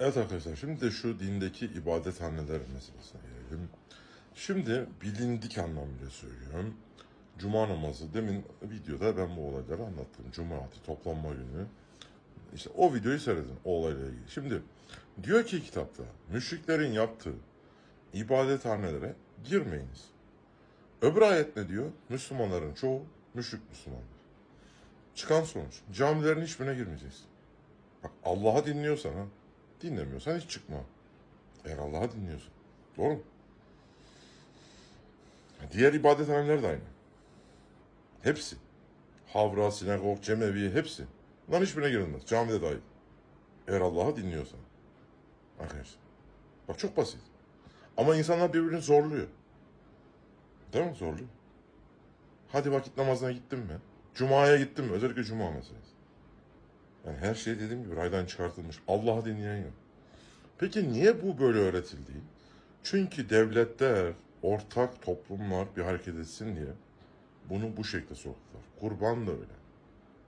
Evet arkadaşlar şimdi de şu dindeki ibadethaneler meselesine gelelim. Şimdi bilindik anlamıyla söylüyorum. Cuma namazı demin videoda ben bu olayları anlattım. Cuma'ati toplanma günü. İşte o videoyu seyredin o olayla ilgili. Şimdi diyor ki kitapta müşriklerin yaptığı ibadethanelere girmeyiniz. Öbür ayet ne diyor? Müslümanların çoğu müşrik Müslümanlar. Çıkan sonuç camilerin hiçbirine girmeyeceksin. Bak Allah'a dinliyorsan ha. Dinlemiyorsan hiç çıkma. Eğer Allah'a dinliyorsan. Doğru mu? Diğer ibadethaneler de aynı. Hepsi. Havra, sinagog, cemevi hepsi. Bunların hiçbirine girilmez. Camide dahil. Eğer Allah'ı dinliyorsan. Arkadaşlar. Bak çok basit. Ama insanlar birbirini zorluyor. Değil mi? Zorluyor. Hadi vakit namazına gittin mi? Cuma'ya gittin mi? Özellikle Cuma meselesi. Yani her şey dediğim gibi raydan çıkartılmış. Allah'ı dinleyen yok. Peki niye bu böyle öğretildi? Çünkü devletler, ortak toplumlar bir hareket etsin diye bunu bu şekilde soktular. Kurban da öyle.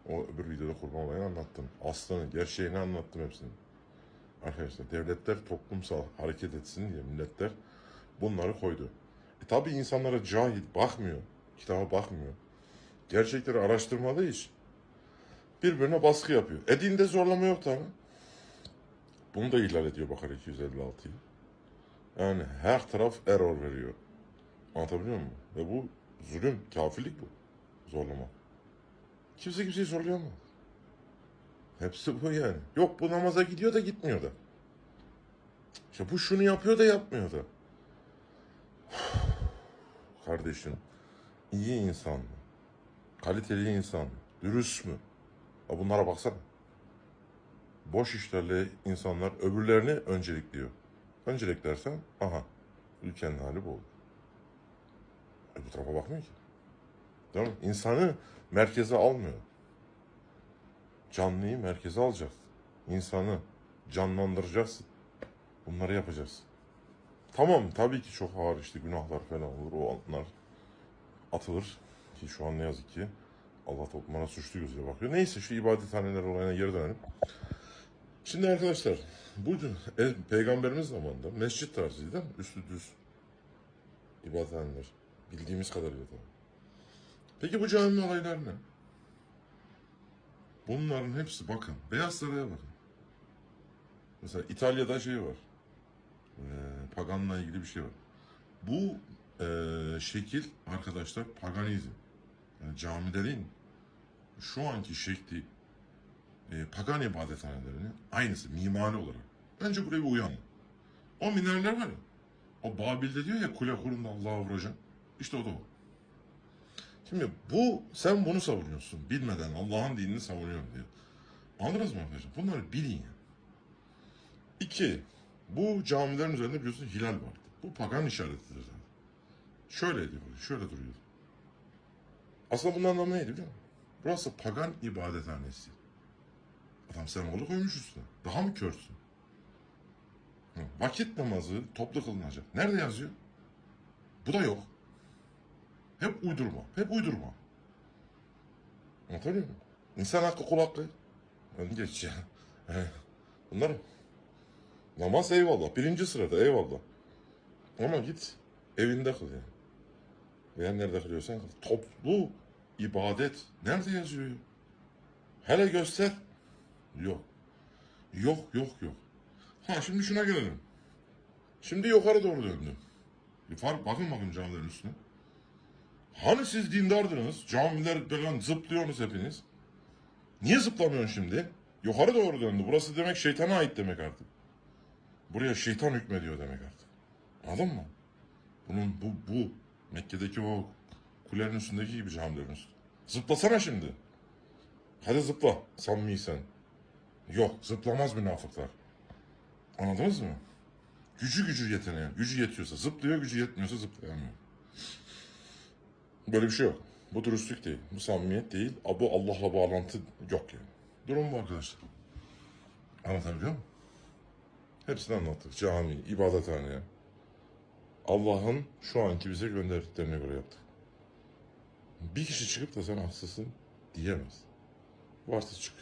O öbür videoda kurban olayını anlattım. Aslanı, gerçeğini anlattım hepsini. Arkadaşlar devletler toplumsal hareket etsin diye milletler bunları koydu. E tabi insanlara cahil bakmıyor, kitaba bakmıyor. Gerçekleri araştırmadığı için birbirine baskı yapıyor. E dinde zorlama yok tabi. Bunu da ihlal ediyor Bakara 256'yı. Yani her taraf error veriyor. Anlatabiliyor muyum? Ve bu zulüm, kafirlik bu. Zorlama. Kimse kimseyi zorlayamaz. Hepsi bu yani. Yok bu namaza gidiyor da gitmiyor da. İşte bu şunu yapıyor da yapmıyor da. Kardeşim, iyi insan mı? Kaliteli insan mı? Dürüst mü? Ha bunlara baksana. Boş işlerle insanlar öbürlerini öncelikliyor. Önceliklersen aha ülkenin hali bu olur. Öbür tarafa bakmıyor ki. Değil mi? İnsanı merkeze almıyor. Canlıyı merkeze alacaksın. İnsanı canlandıracaksın. Bunları yapacaksın. Tamam tabii ki çok ağır işte günahlar falan olur. O onlar atılır. Ki şu an ne yazık ki Allah toplumuna suçlu gözüyle bakıyor. Neyse şu ibadethaneler olayına geri dönelim. Şimdi arkadaşlar bu e, peygamberimiz zamanında mescit tarzıydı? Üstü düz ibadethaneler. Bildiğimiz kadarıyla tabii. Peki bu cami olaylar ne? Bunların hepsi bakın. Beyaz Saray'a bakın. Mesela İtalya'da şey var. Ee, paganla ilgili bir şey var. Bu e, şekil arkadaşlar paganizm. Camilerin şu anki şekli e, pagan ibadethanelerinin aynısı mimari olarak. Bence buraya bir uyan. O minareler var ya. O Babil'de diyor ya kule kurun da Allah'a vuracağım. İşte o da o. Şimdi bu sen bunu savunuyorsun. Bilmeden Allah'ın dinini savunuyorum diyor. Anladınız mı arkadaşlar? Bunları bilin ya. İki, bu camilerin üzerinde biliyorsun hilal vardı. Bu pagan işaretidir zaten. Şöyleydi böyle, şöyle duruyordu. Aslında bunun anlamı neydi biliyor musun? Burası pagan ibadethanesi. Adam sembolü koymuş üstüne. Daha mı körsün? Vakit namazı toplu kılınacak. Nerede yazıyor? Bu da yok. Hep uydurma. Hep uydurma. Anlatabiliyor muyum? İnsan hakkı kul hakkı. Ön geç ya. Bunlar namaz eyvallah. Birinci sırada eyvallah. Ama git evinde kıl yani. Veya nerede kılıyorsan kıl. Toplu ibadet. Nerede yazıyor? ya? Hele göster. Yok. Yok yok yok. Ha şimdi şuna gelelim. Şimdi yukarı doğru döndüm. Bir fark bakın bakın camilerin üstüne. Hani siz dindardınız? Camiler falan zıplıyorsunuz hepiniz. Niye zıplamıyorsun şimdi? Yukarı doğru döndü. Burası demek şeytana ait demek artık. Buraya şeytan hükmediyor demek artık. Anladın mı? Bunun bu bu Mekke'deki o kulenin üstündeki gibi camilerin üstü. Zıplasana şimdi. Hadi zıpla samimiysen. Yok zıplamaz münafıklar. Anladınız mı? Gücü gücü yeteneği. Gücü yetiyorsa zıplıyor, gücü yetmiyorsa zıplayamıyor. Böyle bir şey yok. Bu dürüstlük değil. Bu samimiyet değil. Bu Allah'la bağlantı yok yani. Durum bu arkadaşlar. Anlatabiliyor muyum? Hepsini anlattık. Cami, ibadethane. Allah'ın şu anki bize gönderdiklerine göre yaptık. Bir kişi çıkıp da sen haksızsın diyemez. Varsa çık.